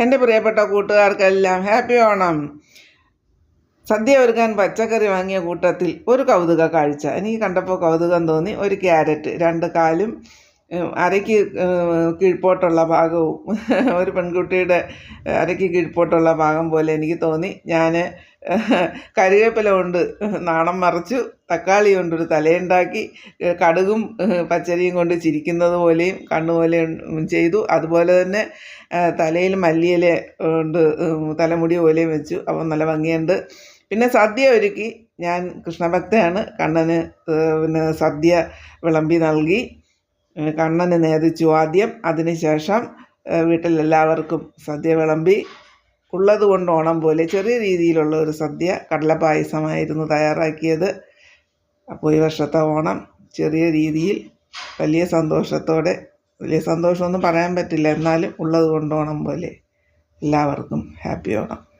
എന്റെ പ്രിയപ്പെട്ട കൂട്ടുകാർക്കെല്ലാം ഹാപ്പി ഓണം. സദ്യ ഒരുക്കാൻ പച്ചക്കറി വാങ്ങിയ കൂട്ടത്തിൽ ഒരു കൗതുക കാഴ്ച. എനിക്ക് കണ്ടപ്പോൾ കൗതുകം തോന്നി. ഒരു ക്യാരറ്റ് രണ്ട് കാലും അരയ്ക്ക് കീഴ്പോട്ടുള്ള ഭാഗവും ഒരു പെൺകുട്ടിയുടെ അരയ്ക്ക് കീഴ്പോട്ടുള്ള ഭാഗം പോലെ എനിക്ക് തോന്നി. ഞാൻ കറിവേപ്പില കൊണ്ട് നാണം മറച്ചു തക്കാളി കൊണ്ടൊരു തലയുണ്ടാക്കി കടുകും പച്ചരിയും കൊണ്ട് ചിരിക്കുന്നത് പോലെയും കണ്ണുപോലെയും ചെയ്തു. അതുപോലെ തന്നെ തലയിൽ മല്ലിയില കൊണ്ട് തലമുടി പോലെയും വെച്ചു. അപ്പം നല്ല ഭംഗിയുണ്ട്. പിന്നെ സദ്യ ഒരുക്കി. ഞാൻ കൃഷ്ണഭക്തയാണ്. കണ്ണന് പിന്നെ സദ്യ വിളമ്പി നൽകി. കണ്ണന് നേദിച്ചു ആദ്യം. അതിനുശേഷം വീട്ടിലെല്ലാവർക്കും സദ്യ വിളമ്പി. ഉള്ളത് കൊണ്ട് ഓണം പോലെ ചെറിയ രീതിയിലുള്ള ഒരു സദ്യ കടലപ്പായസമായിരുന്നു തയ്യാറാക്കിയത്. അപ്പോൾ ഈ വർഷത്തെ ഓണം ചെറിയ രീതിയിൽ വലിയ സന്തോഷത്തോടെ വലിയ സന്തോഷമൊന്നും പറയാൻ പറ്റില്ല. എന്നാലും ഉള്ളത് കൊണ്ട് ഓണം പോലെ എല്ലാവർക്കും ഹാപ്പി ഓണം.